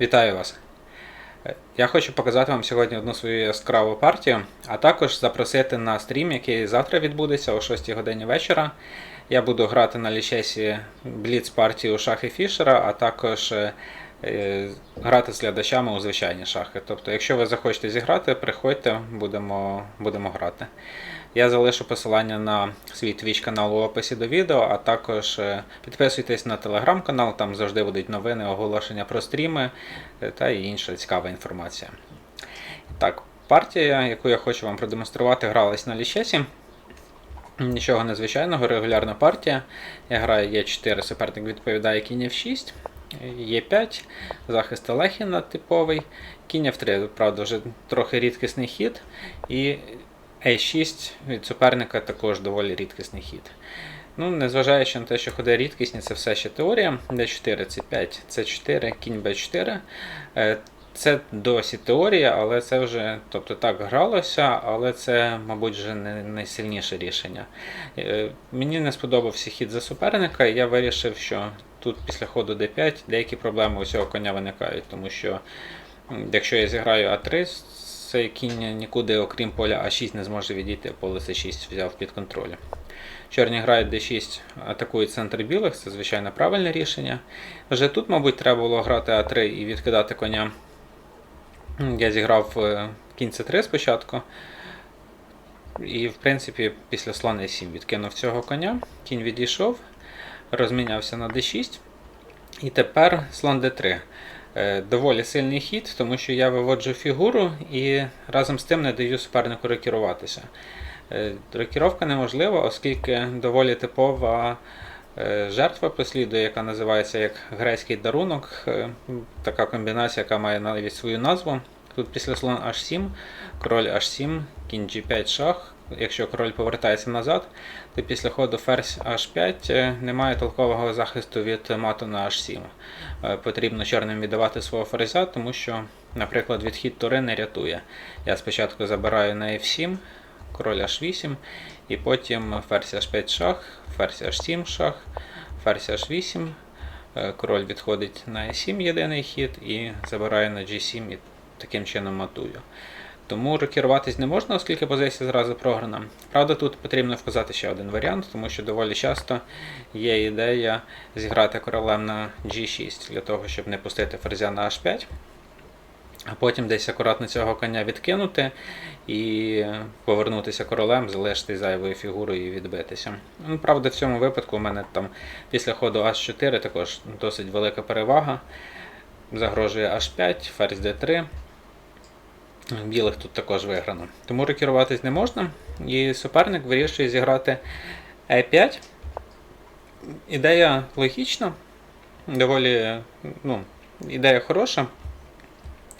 Вітаю вас! Е, Я хочу показати вам сьогодні одну свою яскраву партію, а також запросити на стрім, який завтра відбудеться о 6 годині вечора. Я буду грати на лічесі Бліц партію у шахи Фішера, а також е, е, грати з глядачами у звичайні шахи. Тобто, якщо ви захочете зіграти, приходьте, будемо, будемо грати. Я залишу посилання на свій твіч канал у описі до відео, а також е, підписуйтесь на телеграм-канал, там завжди будуть новини, оголошення про стріми е, та інша цікава інформація. Так, партія, яку я хочу вам продемонструвати, гралась на лічесі. Нічого незвичайного, регулярна партія. Я граю Е4, суперник відповідає кінь F6, Е5, захист Олехіна типовий, кінь F3, правда, вже трохи рідкісний хід. І А6 від суперника також доволі рідкісний хід. Ну, незважаючи на те, що ходи рідкісні, це все ще теорія. D4, C5, C4, кінь B4. Е, Це досі теорія, але це вже, тобто так гралося, але це, мабуть, вже не найсильніше рішення. Е, Мені не сподобався хід за суперника, і я вирішив, що тут після ходу D5 деякі проблеми у цього коня виникають, тому що якщо я зіграю А3, цей кінь нікуди, окрім поля А6, не зможе відійти, поле С6 взяв під контроль. Чорні грають D6, атакують центр білих, це звичайно правильне рішення. Вже тут, мабуть, треба було грати А3 і відкидати коня. Я зіграв е, кінь С3 спочатку. І, в принципі, після слон Е7 відкинув цього коня, кінь відійшов, розмінявся на D6. І тепер слон D3. Е, Доволі сильний хід, тому що я виводжу фігуру і разом з тим не даю супернику рекеруватися. Е, Рокіровка неможлива, оскільки доволі типова е, жертва послідує, яка називається як грецький дарунок. Така комбінація, яка має навіть свою назву. Тут після слон H7, король H7, кінь G5 шах. Якщо король повертається назад, то після ходу ферзь H5 е, немає толкового захисту від мату на H7. Е, Потрібно чорним віддавати свого ферзя, тому що, наприклад, відхід тури не рятує. Я спочатку забираю на F7, король H8, і потім ферзь H5 шах, ферзь H7 шах, ферзь H8, е, король відходить на E7 єдиний хід і забираю на G7 і таким чином матую. Тому рокіруватись не можна, оскільки позиція зразу програна. Правда, тут потрібно вказати ще один варіант, тому що доволі часто є ідея зіграти королем на G6 для того, щоб не пустити ферзя на H5 а потім десь акуратно цього коня відкинути і повернутися королем, залишити зайвою фігурою і відбитися. Ну, правда, в цьому випадку у мене там після ходу H4 також досить велика перевага. Загрожує H5, ферзь D3. Білих тут також виграно. Тому рокіруватись не можна. І суперник вирішує зіграти E5. Ідея логічна, доволі ну, ідея хороша.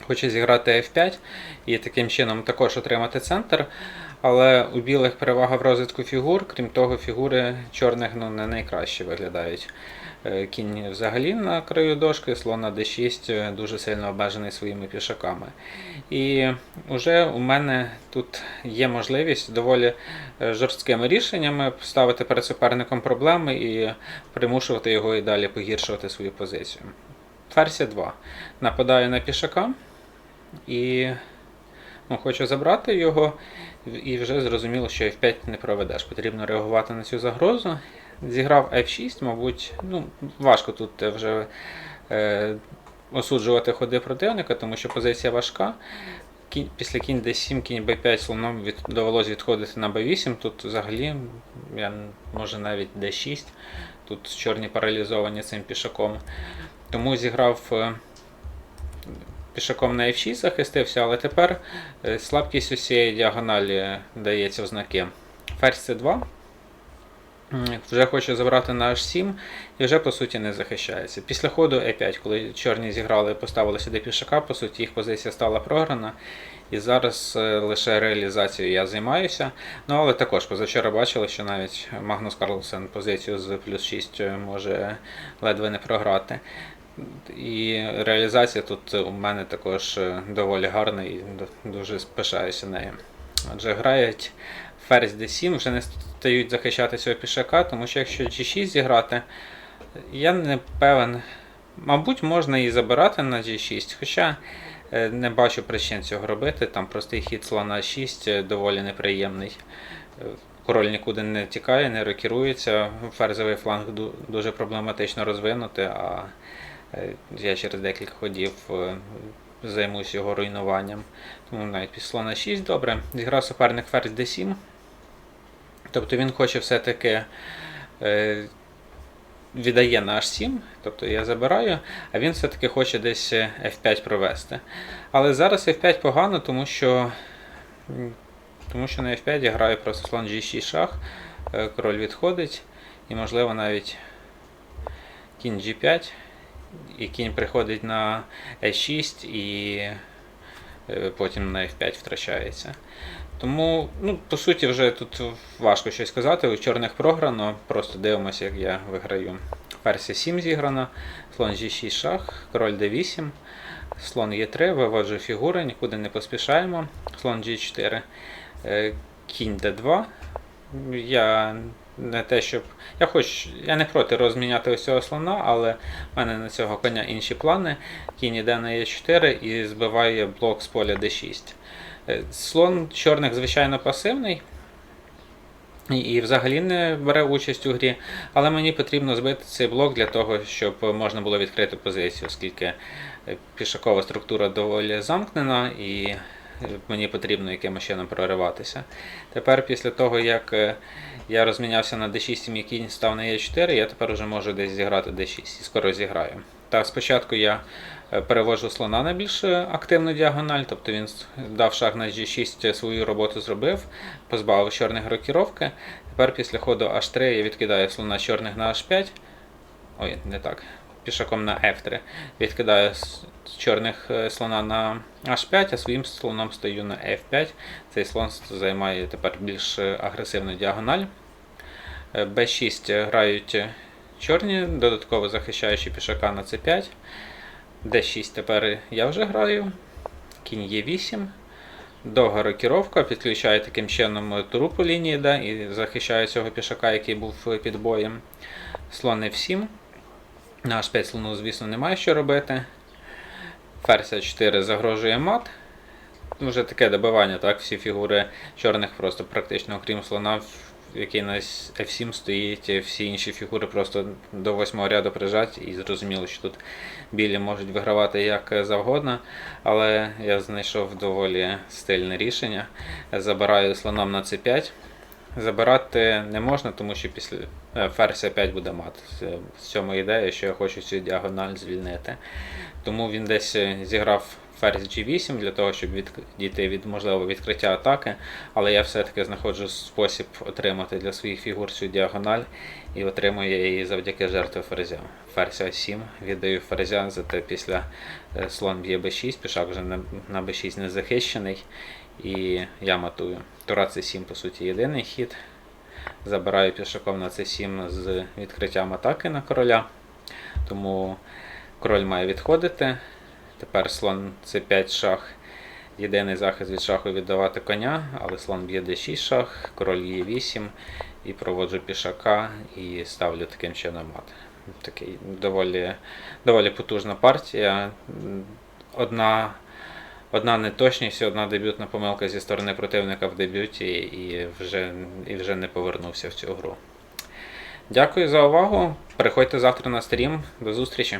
Хоче зіграти F5 і таким чином також отримати центр. Але у білих перевага в розвитку фігур, крім того, фігури чорних ну, не найкраще виглядають. Е, Кінь взагалі на краю дошки, слон на D6 е, дуже сильно обмежений своїми пішаками. І вже у мене тут є можливість доволі е, жорсткими рішеннями ставити перед суперником проблеми і примушувати його і далі погіршувати свою позицію. Ферзь 2. Нападаю на пішака і ну, хочу забрати його, і вже зрозуміло, що F5 не проведеш. Потрібно реагувати на цю загрозу. Зіграв F6, мабуть, ну, важко тут вже е, осуджувати ходи противника, тому що позиція важка. Після кінь D7, кінь B5 слоном від, довелося відходити на B8. Тут взагалі, я, може навіть D6. Тут чорні паралізовані цим пішаком. Тому зіграв е, пішаком на F6 захистився, але тепер е, слабкість усієї діагоналі дається в знаки. Ферзь C2. Вже хоче забрати на H7 і вже по суті не захищається. Після ходу E5, коли чорні зіграли і поставили сюди пішака, по суті їх позиція стала програна. І зараз е, лише реалізацією я займаюся. Ну але також позавчора бачили, що навіть Магнус Карлсен позицію з плюс 6 може ледве не програти. І реалізація тут у мене також е, доволі гарна і дуже пишаюся нею. Отже, грають ферзь d7, вже не стають захищати цього пішака, тому що якщо g6 зіграти, я не певен, Мабуть, можна і забирати на G6, хоча е, не бачу причин цього робити. Там простий хід слона 6 е, доволі неприємний. Е, Король нікуди не тікає, не рокірується. Ферзовий фланг дуже проблематично розвинути, а е, я через декілька ходів е, займусь його руйнуванням. Тому навіть після слона 6 добре. Зіграв суперник ферзь d7. Тобто він хоче все-таки е, віддає на H7, тобто я забираю, а він все-таки хоче десь е, F5 провести. Але зараз F5 погано, тому що, тому що на F5 я граю просто слон G6 шах, е, король відходить, і можливо навіть кінь G5, і кінь приходить на E6 і е, потім на F5 втрачається. Тому, ну, по суті, вже тут важко щось сказати. У чорних програно, просто дивимося, як я виграю. Ферзь 7 зіграна, слон G6 шах, король D8, слон Е3, виводжу фігури, нікуди не поспішаємо. Слон G4, е, кінь D2. Я не те, щоб. Я хоч, я не проти розміняти ось цього слона, але в мене на цього коня інші плани. Кінь іде на Е4 і збиває блок з поля D6. Е, Слон чорних, звичайно, пасивний. І, взагалі не бере участь у грі, але мені потрібно збити цей блок для того, щоб можна було відкрити позицію, оскільки е, пішакова структура доволі замкнена і мені потрібно якимось чином прориватися. Тепер, після того, як е, я розмінявся на d6 і мій кінь став на e4, я тепер вже можу десь зіграти d6 і скоро зіграю. Так, спочатку я е, перевожу слона на більш е, активну діагональ, тобто він дав шаг на g6 свою роботу зробив, позбавив чорних рокіровки. Тепер після ходу h3 я відкидаю слона чорних на h5. Ой, не так. Пішаком на f3. Відкидаю з чорних е, слона на h5, а своїм слоном стою на f5. Цей слон займає тепер більш е, агресивну діагональ. Е, b6 грають е, чорні, додатково захищаючи пішака на c5. d6 тепер я вже граю. Кінь e8. Довга рокіровка, підключаю таким чином туру по лінії да, і захищаю цього пішака, який був під боєм. Слон F7. На H5 слону, звісно, немає що робити. Ферзь 4 загрожує мат. Вже таке добивання, так? Всі фігури чорних просто практично, окрім слона, який на F7 стоїть, всі інші фігури просто до восьмого ряду прижаті, і зрозуміло, що тут білі можуть вигравати як завгодно. Але я знайшов доволі стильне рішення. Забираю слоном на c5. Забирати не можна, тому що після е, ферзь 5 буде мат. В цьому ідея, що я хочу цю діагональ звільнити. Тому він десь е, зіграв ферзь G8 для того, щоб відійти від можливого відкриття атаки. Але я все-таки знаходжу спосіб отримати для своїх фігур цю діагональ і отримую її завдяки жертві ферзя. Ферзь А7, віддаю ферзя, зате після е, слон б'є b6, пішак вже на b6 не захищений. І я матую. Тура c7, по суті, єдиний хід. Забираю пішаком на c7 з відкриттям атаки на короля. Тому король має відходити. Тепер слон c5 шах. Єдиний захист від шаху віддавати коня, але слон б'є d6 шах, король e8 і проводжу пішака і ставлю таким чином мат. Такий доволі, доволі потужна партія. Одна, одна неточність, одна дебютна помилка зі сторони противника в дебюті і вже, і вже не повернувся в цю гру. Дякую за увагу. Приходьте завтра на стрім. До зустрічі!